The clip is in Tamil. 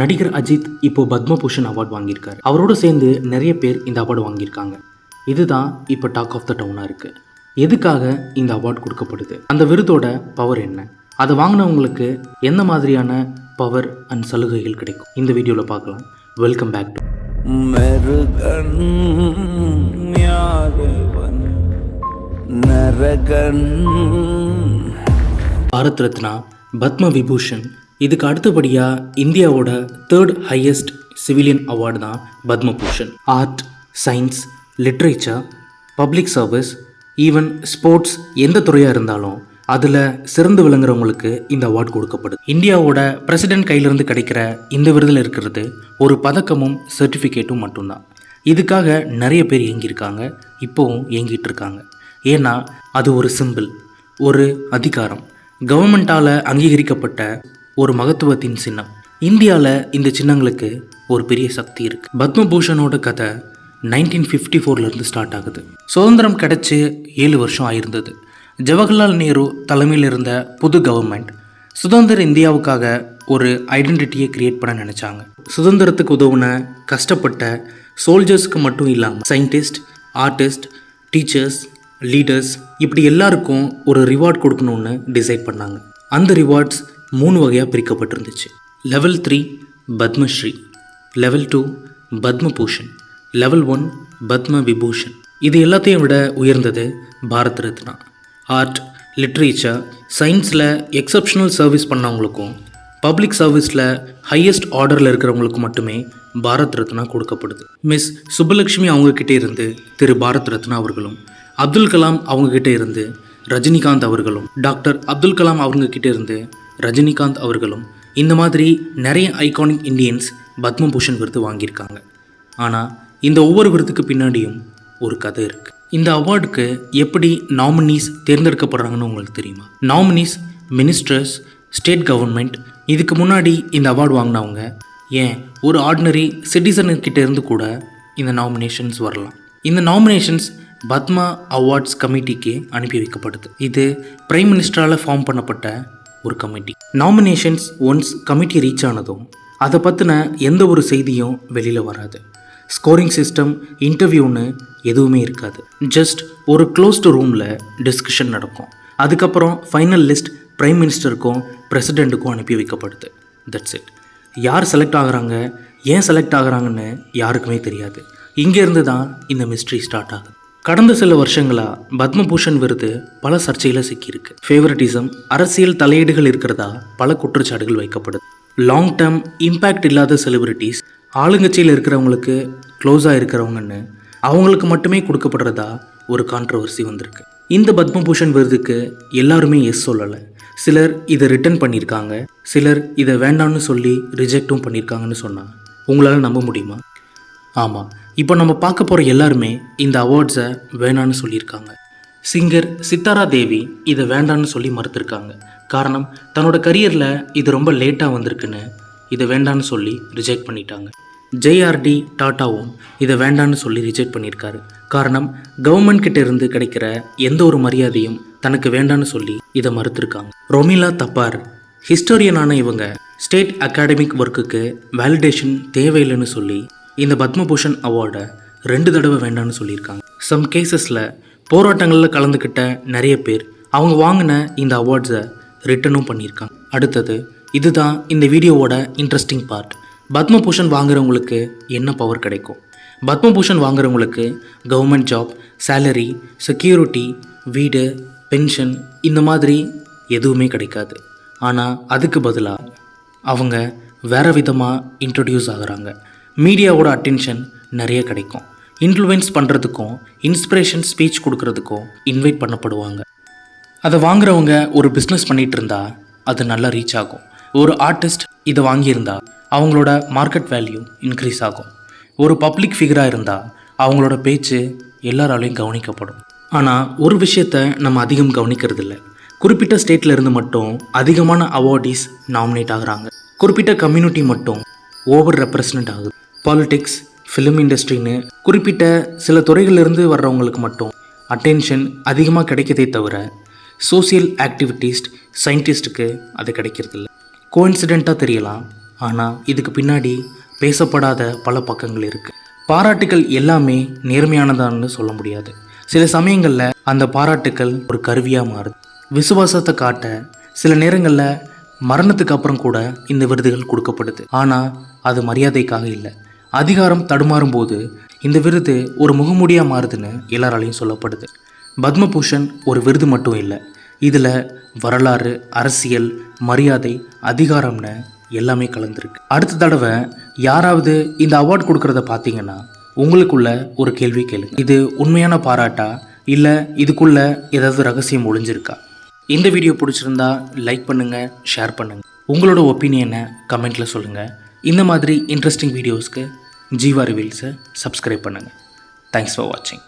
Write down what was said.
நடிகர் அஜித் இப்போ பத்மபூஷன் அவார்ட் வாங்கியிருக்காரு. அவரோட சேர்ந்து நிறைய பேர் இந்த அவார்டு வாங்கியிருக்காங்க. இதுதான் இப்போ டாக் ஆஃப் த டவுனாக இருக்கு. எதுக்காக இந்த அவார்ட் கொடுக்கப்படுது? அந்த விருதோட பவர் என்ன? அதை வாங்கினவங்களுக்கு எந்த மாதிரியான பவர் அண்ட் சலுகைகள் கிடைக்கும்? இந்த வீடியோவில் பார்க்கலாம். Welcome back to Naragan. Bharat Ratna Padma Vibhushan இதுக்கு அடுத்தபடியாக இந்தியாவோட தேர்ட் ஹையஸ்ட் சிவிலியன் அவார்டு தான் Padma Bhushan. Art science literature public service even sports எந்த துறையாக இருந்தாலும் அதில் சிறந்து விளங்குறவங்களுக்கு இந்த அவார்டு கொடுக்கப்படுது. இந்தியாவோட பிரசிடென்ட் கையிலிருந்து கிடைக்கிற இந்த விருதில் இருக்கிறது ஒரு பதக்கமும் சர்டிஃபிகேட்டும் மட்டும்தான். இதுக்காக நிறைய பேர் இயங்கியிருக்காங்க இப்போவும் இயங்கிட்டு இருக்காங்க ஏன்னா அது ஒரு சிம்பிள் ஒரு அதிகாரம். கவர்மெண்ட்டால் அங்கீகரிக்கப்பட்ட ஒரு மகத்துவத்தின் சின்னம். இந்தியாவில் இந்த சின்னங்களுக்கு ஒரு பெரிய சக்தி இருக்கு. பத்மபூஷனோட கதை நைன்டீன் ஃபிஃப்டி ஃபோர்லேருந்து ஸ்டார்ட் ஆகுது. சுதந்திரம் கிடைச்சி ஏழு வருஷம் ஆயிருந்தது. ஜவஹர்லால் நேரு தலைமையில் இருந்த புது கவர்மெண்ட் சுதந்திர இந்தியாவுக்காக ஒரு ஐடென்டிட்டியை கிரியேட் பண்ண நினச்சாங்க. சுதந்திரத்துக்கு உதவுன கஷ்டப்பட்ட சோல்ஜர்ஸ்க்கு மட்டும் இல்லாமல் சயின்டிஸ்ட் ஆர்டிஸ்ட் டீச்சர்ஸ் லீடர்ஸ் இப்படி எல்லாருக்கும் ஒரு ரிவார்ட் கொடுக்கணும்னு டிசைட் பண்ணாங்க. அந்த ரிவார்ட்ஸ் மூணு வகையாக பிரிக்கப்பட்டிருந்துச்சு. Level three Padma Shri level two Padma Bhushan level one Padma Vibhushan இது எல்லாத்தையும் விட உயர்ந்தது பாரத் ரத்னா. ஆர்ட் லிட்ரேச்சர் சயின்ஸில் எக்ஸப்ஷனல் சர்வீஸ் பண்ணவங்களுக்கும் பப்ளிக் சர்வீஸில் ஹையஸ்ட் ஆர்டரில் இருக்கிறவங்களுக்கு மட்டுமே பாரத் ரத்னா கொடுக்கப்படுது. மிஸ் சுப்புலட்சுமி அவங்கக்கிட்டே இருந்து திரு பாரத் ரத்னா அவர்களும் அப்துல் கலாம் அவங்கக்கிட்ட இருந்து ரஜினிகாந்த் அவர்களும் டாக்டர் அப்துல் கலாம் அவங்கக்கிட்ட இருந்து ரஜினிகாந்த் அவர்களும் இந்த மாதிரி நிறைய ஐகானிக் இந்தியன்ஸ் பத்மபூஷன் விருது வாங்கியிருக்காங்க. ஆனால் இந்த ஒவ்வொரு விருதுக்கு பின்னாடியும் ஒரு கதை இருக்குது இந்த அவார்டுக்கு எப்படி நாமினிஸ் தேர்ந்தெடுக்கப்படுறாங்கன்னு உங்களுக்கு தெரியுமா? நாமினிஸ் மினிஸ்டர்ஸ் ஸ்டேட் கவர்மெண்ட் இதுக்கு முன்னாடி இந்த அவார்டு வாங்கினவங்க ஏன் ஒரு ஆர்டினரி சிட்டிசனுக்கிட்ட இருந்து கூட இந்த நாமினேஷன்ஸ் வரலாம். இந்த நாமினேஷன்ஸ் பத்மா அவார்ட்ஸ் கமிட்டிக்கு அனுப்பி வைக்கப்படுது இது பிரைம் மினிஸ்டரால் ஃபார்ம் பண்ணப்பட்ட ஒரு committee. Nominations once committee reach ஆனதும் அதை பற்றின எந்த ஒரு செய்தியும் வெளியில் வராது. ஸ்கோரிங் சிஸ்டம் இன்டர்வியூன்னு எதுவுமே இருக்காது. ஜஸ்ட் ஒரு க்ளோஸ்டு ரூமில் டிஸ்கஷன் நடக்கும். அதுக்கப்புறம் ஃபைனல் லிஸ்ட் பிரைம் மினிஸ்டருக்கும் பிரசிடெண்ட்டுக்கும் அனுப்பி வைக்கப்படுது தட்ஸ் இட் யார் செலக்ட் ஆகுறாங்க ஏன் செலக்ட் ஆகுறாங்கன்னு யாருக்குமே தெரியாது. இங்கேருந்து தான் இந்த மிஸ்ட்ரி ஸ்டார்ட் ஆகுது. கடந்த சில வருஷங்களாக பத்மபூஷன் விருது பல சர்ச்சையில் சிக்கியிருக்கு. ஃபேவரட்டிசம் அரசியல் தலையீடுகள் இருக்கிறதா பல குற்றச்சாட்டுகள் வைக்கப்படுது. லாங் டேர்ம் இம்பேக்ட் இல்லாத செலிபிரிட்டிஸ் ஆளுங்கட்சியில் இருக்கிறவங்களுக்கு க்ளோஸாக இருக்கிறவங்கன்னு அவங்களுக்கு மட்டுமே கொடுக்கப்படுறதா ஒரு கான்ட்ரவர்சி வந்திருக்கு. இந்த பத்மபூஷன் விருதுக்கு எல்லாருமே எஸ் சொல்லலை. சிலர் இதை ரிட்டர்ன் பண்ணியிருக்காங்க. சிலர் இதை வேண்டாம்னு சொல்லி ரிஜெக்டும் பண்ணியிருக்காங்கன்னு சொன்னால் உங்களால் நம்ப முடியுமா? ஆமாம் இப்போ நம்ம பார்க்க போகிற எல்லாருமே இந்த அவார்ட்ஸை வேணான்னு சொல்லியிருக்காங்க. சிங்கர் சித்தாரா தேவி இதை வேண்டான்னு சொல்லி மறுத்திருக்காங்க. காரணம் தன்னோட கரியரில் இது ரொம்ப லேட்டாக வந்திருக்குன்னு இதை வேண்டான்னு சொல்லி ரிஜெக்ட் பண்ணிட்டாங்க. ஜேஆர்டி டாட்டாவும் இதை வேண்டான்னு சொல்லி ரிஜெக்ட் பண்ணியிருக்காரு. காரணம் கவர்மெண்ட் கிட்ட இருந்து கிடைக்கிற எந்த ஒரு மரியாதையும் தனக்கு வேண்டான்னு சொல்லி இதை மறுத்திருக்காங்க. ரொமிலா தப்பார். ஹிஸ்டோரியனான இவங்க ஸ்டேட் அகாடமிக் ஒர்க்குக்கு வேலிடேஷன் தேவையில்லைன்னு சொல்லி இந்த பத்மபூஷன் அவார்டை ரெண்டு தடவை வேண்டான்னு சொல்லியிருக்காங்க. சம் கேசஸில் போராட்டங்களில் கலந்துக்கிட்ட நிறைய பேர் அவங்க வாங்கின இந்த அவார்ட்ஸை ரிட்டனும் பண்ணியிருக்காங்க. அடுத்தது இதுதான் இந்த வீடியோவோட இன்ட்ரெஸ்டிங் பார்ட் பத்மபூஷன் வாங்குறவங்களுக்கு என்ன பவர் கிடைக்கும்? பத்மபூஷன் வாங்குறவங்களுக்கு கவர்மெண்ட் ஜாப் சேலரி செக்யூரிட்டி வீடு பென்ஷன் இந்த மாதிரி எதுவுமே கிடைக்காது. ஆனால் அதுக்கு பதிலாக அவங்க வேறு விதமாக இன்ட்ரடியூஸ் ஆகுறாங்க. மீடியாவோட அட்டென்ஷன் நிறைய கிடைக்கும். இன்ஃப்ளூயன்ஸ் பண்ணுறதுக்கும் இன்ஸ்பிரேஷன் ஸ்பீச் கொடுக்கறதுக்கும் இன்வைட் பண்ணப்படுவாங்க. அதை வாங்குறவங்க ஒரு பிஸ்னஸ் பண்ணிட்டு இருந்தா அது நல்லா ரீச் ஆகும். ஒரு ஆர்டிஸ்ட் இதை வாங்கியிருந்தா அவங்களோட மார்க்கெட் வேல்யூ இன்க்ரீஸ் ஆகும். ஒரு பப்ளிக் ஃபிகராக இருந்தால் அவங்களோட பேச்சு எல்லாராலையும் கவனிக்கப்படும். ஆனால் ஒரு விஷயத்த நம்ம அதிகம் கவனிக்கிறதில்ல. குறிப்பிட்ட ஸ்டேட்டில் இருந்து மட்டும் அதிகமான அவார்டீஸ் நாமினேட் ஆகுறாங்க. குறிப்பிட்ட கம்யூனிட்டி மட்டும் ஓவர் ரெப்ரசன்ட் ஆகுது. பாலிடிக்ஸ் ஃபிலிம் இண்டஸ்ட்ரின்னு குறிப்பிட்ட சில துறைகளிலிருந்து வர்றவங்களுக்கு மட்டும் அட்டென்ஷன் அதிகமாக கிடைக்கதே தவிர சோசியல் ஆக்டிவிட்டிஸ்ட் சயின்டிஸ்ட்டுக்கு அது கிடைக்கிறதில்ல. கோயின்சிடெண்ட்டாக தெரியலாம் ஆனால் இதுக்கு பின்னாடி பேசப்படாத பல பக்கங்கள் இருக்குது பாராட்டுக்கள் எல்லாமே நேர்மையானதான்னு சொல்ல முடியாது. சில சமயங்களில் அந்த பாராட்டுக்கள் ஒரு கருவியாக மாறுது. விசுவாசத்தை காட்ட சில நேரங்களில் மரணத்துக்கு அப்புறம் கூட இந்த விருதுகள் கொடுக்கப்படுது. ஆனால் அது மரியாதைக்காக இல்லை. அதிகாரம் தடுமாறும் போது இந்த விருது ஒரு முகமூடியாக மாறுதுன்னு எல்லாராலையும் சொல்லப்படுது. பத்மபூஷன் ஒரு விருது மட்டும் இல்லை இதில் வரலாறு அரசியல் மரியாதை அதிகாரம்னு எல்லாமே கலந்துருக்கு. அடுத்த தடவை யாராவது இந்த அவார்ட் கொடுக்கறத பார்த்தீங்கன்னா உங்களுக்குள்ள ஒரு கேள்வி கேளுங்க. இது உண்மையான பாராட்டா? இல்லை இதுக்குள்ள ஏதாவது ரகசியம் ஒளிஞ்சிருக்கா? இந்த வீடியோ பிடிச்சிருந்தா லைக் பண்ணுங்கள் ஷேர் பண்ணுங்கள் உங்களோட ஒப்பீனியனை கமெண்ட்டில் சொல்லுங்கள் இந்த மாதிரி இன்ட்ரெஸ்டிங் வீடியோஸ்க்கு ஜீவா ரிவீல்ஸை சப்ஸ்கிரைப் பண்ணுங்கள் தேங்க்ஸ் ஃபார் வாட்சிங்